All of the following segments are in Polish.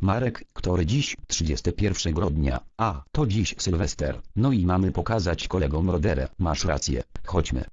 Marek, który dziś 31 grudnia, a to dziś Sylwester, no i mamy pokazać kolegom roderę. Masz rację, chodźmy.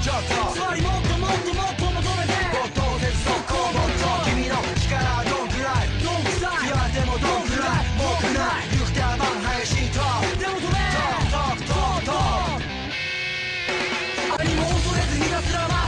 ちょっとつまりもっともっともっと求めて。もっと鉄のこもっと君の力はどんくらいどんくさい言われてもどんくらいもくないゆくては満杯しとで。も止めとととと何も恐れずひたすら前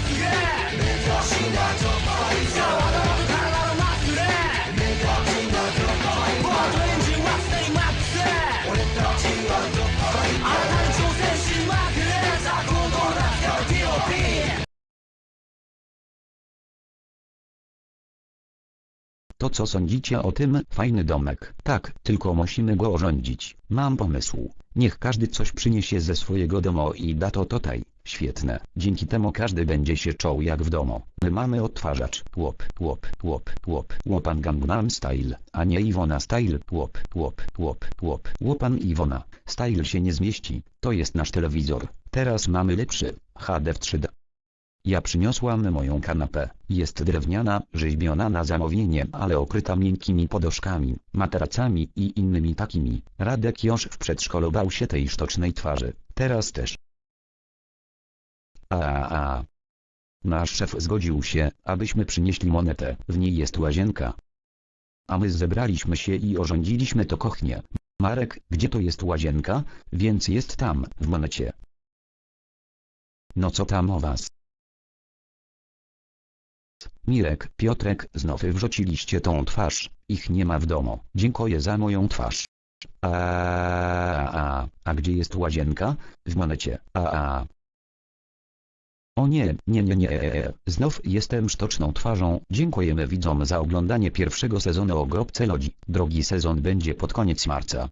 To co sądzicie o tym? Fajny domek. Tak, tylko musimy go urządzić. Mam pomysł. Niech każdy coś przyniesie ze swojego domu i da to tutaj. Świetne. Dzięki temu każdy będzie się czuł jak w domu. My mamy odtwarzacz. Łop, łop, łop, łop. Łopan Gangnam Style, a nie Iwona Style. Łop, łop, łop, łop. Łopan Iwona. Style się nie zmieści. To jest nasz telewizor. Teraz mamy lepszy. HD w 3D. Ja przyniosłam moją kanapę. Jest drewniana, rzeźbiona na zamówienie, ale okryta miękkimi poduszkami, materacami i innymi takimi. Radek już w przedszkolu bał się tej sztucznej twarzy. Teraz też. A, a, a. Nasz szef zgodził się, abyśmy przynieśli monetę. W niej jest łazienka. A my zebraliśmy się i urządziliśmy to kochnie. Marek, gdzie to jest łazienka? Więc jest tam, w monecie. No co tam o was? Mirek, Piotrek, znowu wrzuciliście tą twarz, ich nie ma w domu, dziękuję za moją twarz. A, a, a, a gdzie jest łazienka? W monecie. A, a. O nie, nie, nie, nie, e, e, e. znów jestem sztoczną twarzą. Dziękujemy widzom za oglądanie pierwszego sezonu o grobce lodzi. Drogi sezon będzie pod koniec marca.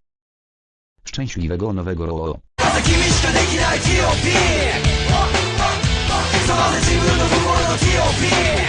Szczęśliwego nowego roku. TOP